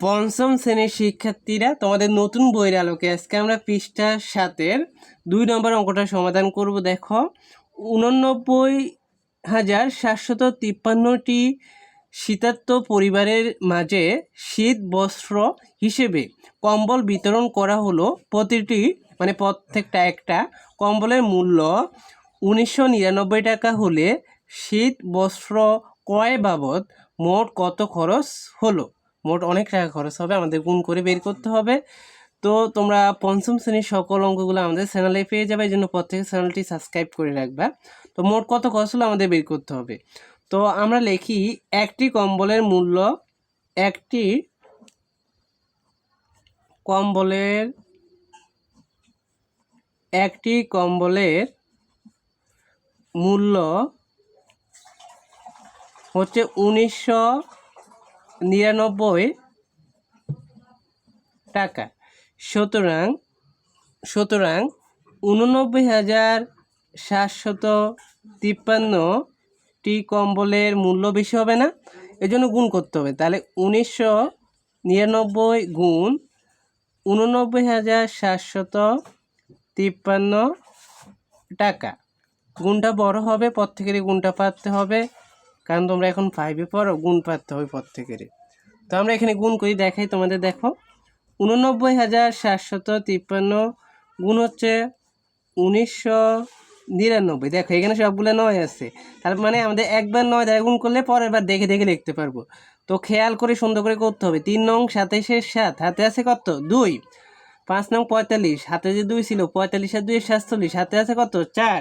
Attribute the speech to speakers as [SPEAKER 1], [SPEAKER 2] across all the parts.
[SPEAKER 1] পঞ্চম শ্রেণির শিক্ষার্থীরা তোমাদের নতুন বইয়ের আলোকে আজকে আমরা পৃষ্ঠা সাতের দুই নম্বর অঙ্কটা সমাধান করব। দেখো, উননব্বই হাজার সাতশত তিপ্পান্নটি শীতার্ত পরিবারের মাঝে শীত বস্ত্র হিসেবে কম্বল বিতরণ করা হলো প্রতিটি মানে প্রত্যেকটা একটা কম্বলের মূল্য উনিশশো নিরানব্বই টাকা হলে শীত বস্ত্র ক্রয় বাবদ মোট কত খরচ হলো? মোট অনেক টাকা খরচ হবে, আমাদের গুণ করে বের করতে হবে। তো তোমরা পঞ্চম শ্রেণির সকল অঙ্কগুলো আমাদের চ্যানেলে পেয়ে যাবে, এই জন্য প্রত্যেক চ্যানেলটি সাবস্ক্রাইব করে রাখবা। তো মোট কত খরচ হলো আমাদের বের করতে হবে। তো আমরা লিখি একটি কম্বলের মূল্য একটি কম্বলের একটি কম্বলের মূল্য হচ্ছে উনিশশো নিরানব্বই টাকা। সুতরাং সুতরাং উননব্বই হাজার সাতশত তিপ্পান্নটি কম্বলের মূল্য বেশি হবে না, এজন্য গুণ করতে হবে। তাহলে উনিশশো নিরানব্বই গুণ উননব্বই হাজার সাতশত তিপ্পান্ন টাকা। গুণটা বড় হবে প্রত্যেকেরই গুণটা পাততে হবে। কারণ তোমরা এখন ফাইভে পড়ো, গুণ পাততে হবে প্রত্যেকেরই তো আমরা এখানে গুণ করি, দেখাই তোমাদের, দেখো। উননব্বই হাজার সাতশত তিপ্পান্ন গুণ হচ্ছে উনিশশো নিরানব্বই। দেখো, এখানে সবগুলো নয় আছে। তার মানে আমাদের একবার নয় দ্বারা গুণ করলে পরের বার দেখে দেখে লিখতে পারব। তো খেয়াল করে সুন্দর করে করতে হবে। তিন নং সাতাইশের সাত, হাতে আছে কত? দুই। পাঁচ নং পঁয়তাল্লিশ, হাতে যে দুই ছিল, পঁয়তাল্লিশ আর দুই সাতচল্লিশ, হাতে আছে কত? চার।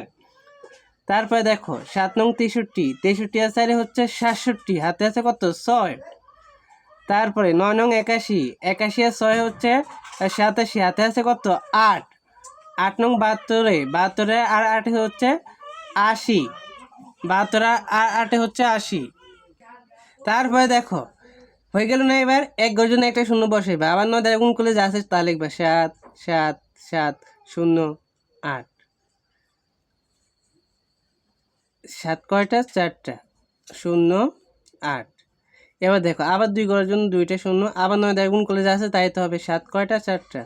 [SPEAKER 1] তারপরে দেখো, সাত নং তেষট্টি তেষট্টি আর চারে হচ্ছে সাতষট্টি, হাতে আছে কত? ছয়। তারপরে নয় নং একাশি। একাশি আর ছয় হচ্ছে সাতাশি। হাতে আছে কত? আট। আট নং বাহাত্তরে। বাহাত্তরে আর আটে হচ্ছে আশি। বাহাত্তর আর আটে হচ্ছে আশি। তারপরে দেখো, হয়ে গেল না এবার? এক গর্জনে একটা শূন্য বসাইবা। আবার নয় দ্বারা গুণ করলে যা আছে তা লিখবা। সাত সাত সাত, শূন্য, আট। সাত কয়টা? চারটা। শূন্য, আট। এবার দেখো, আবার দুই করার জন্য দুইটা শূন্য, আবার নয় দ্বারা গুণ করলে যা আছে তাই তো হবে সাত, কয়টা? চারটা।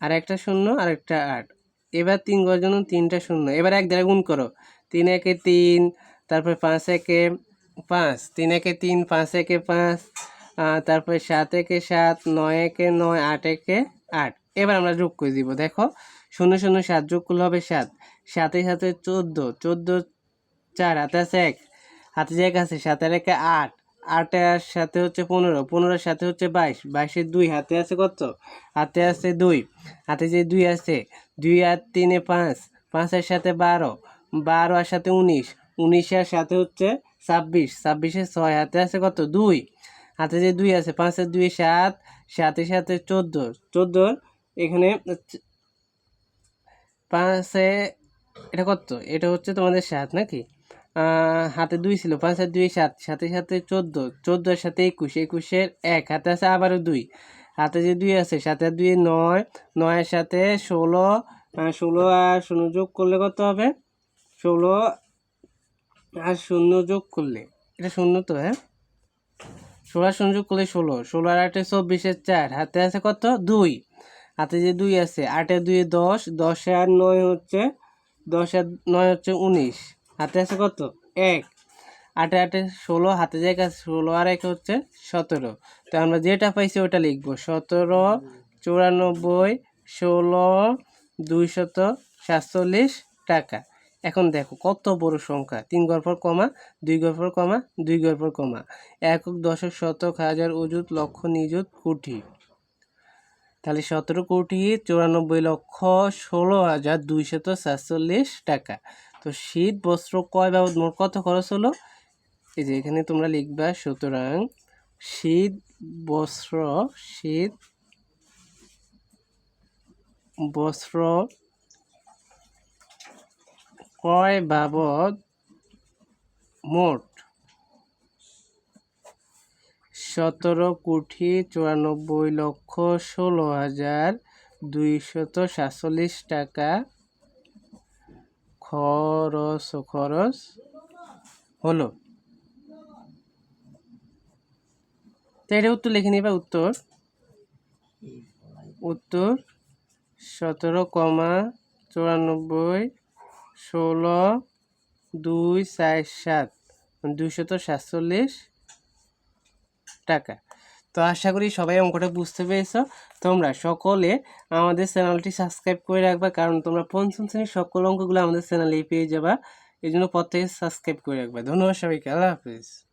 [SPEAKER 1] আর একটা শূন্য, আর একটা আট। এবার তিন করার জন্য তিনটা শূন্য। এবার এক দ্বারা গুণ করো। তিন একে তিন, তারপরে পাঁচ একে পাঁচ। তিন একে তিন, পাঁচ একে পাঁচ তারপরে সাত একে সাত, নয় একে নয়, আট একে আট। এবার আমরা যোগ করে দিব, দেখো। শূন্য শূন্য, সাত যোগ করলে হবে সাত। সাথে সাথে চোদ্দ চোদ্দ, চার হাতে এক। হাতে যে আছে সাতের একে আট। আটের সাথে হচ্ছে পনেরো, পনেরোর সাথে হচ্ছে বাইশ, বাইশের দুই, হাতে আছে কত? হাতে আছে দুই, হাতে যে দুই আছে, দুই আর তিনে পাঁচ, পাঁচের সাথে বারো বারো আর সাথে উনিশ, উনিশের সাথে হচ্ছে ছাব্বিশ ছাব্বিশের ছয়, হাতে আছে কত? দুই, হাতে যে দুই আছে, পাঁচের দুই সাত, সাতের সাথে চোদ্দ চোদ্দোর এখানে পাঁচে, এটা কত? এটা হচ্ছে তোমাদের সাত নাকি? হাতে দুই ছিল পাঁচের দুই, সাত, সাথে সাথে চোদ্দ চোদ্দোর সাথে একুশ একুশের এক, হাতে আছে আবারও দুই। হাতে যে দুই আছে, সাথে আর দুই নয় নয়ের সাথে ষোলো ষোলো আর শূন্য যোগ করলে কত হবে? ষোলো আর শূন্য যোগ করলে, এটা শূন্য তো হ্যাঁ? ষোলো আর শূন্য যোগ করলে ষোলো ষোলো আর আটে চব্বিশের চার, হাতে আছে কত? দুই। হাতে যে দুই আছে, আটে দুই দশ, দশে আর নয় হচ্ছে, দশ আর নয় হচ্ছে উনিশ। হাতে আছে কত? এক। আটে আটে ষোলো, হাতে জায়গা ষোলো, আর এক হচ্ছে সতেরো। তো আমরা যেটা পাইছি ওটা লিখব। সতেরো, চুরানব্বই, ষোলো, দুইশত সাতচল্লিশ টাকা। এখন দেখো, কত বড় সংখ্যা। তিন গল্পর কমা, দুই গল্পর কমা, দুই গল্পর কমা। একক দশক শতক, হাজার অযুত লক্ষ নিযুত, কোটি। তাহলে সতেরো কোটি, চুরানব্বই লক্ষ, ষোলো হাজার দুইশত সাতচল্লিশ টাকা। তো শীত, বস্ত্র, কয় বাবদ মোট কত খরচ হলো? এই যে এখানে তোমরা লিখবা, সুতরাং শীত, বস্ত্র শীত, বস্ত্র ক্রয় বাবদ মোট? সতেরো কোটি চুরানব্বই লক্ষ ষোলো হাজার দুইশত সাতচল্লিশ টাকা। খরচ খরচ হলো। তো এটা উত্তর লিখে নিবা উত্তর। উত্তর সতেরো কমা চুরানব্বই ষোলো দুই চার সাত। দুইশত সাতচল্লিশ টাকা। তো আশা করি সবাই অঙ্কটা বুঝতে পেরেছ। তোমরা সকলে আমাদের চ্যানেলটি সাবস্ক্রাইব করে রাখবা, কারণ তোমরা পঞ্চম শ্রেণির সকল অঙ্কগুলো আমাদের চ্যানেলেই পেয়ে যাবা। এই জন্য প্রত্যেকে সাবস্ক্রাইব করে রাখবা। ধন্যবাদ সবাইকে। আল্লাহ হাফিজ।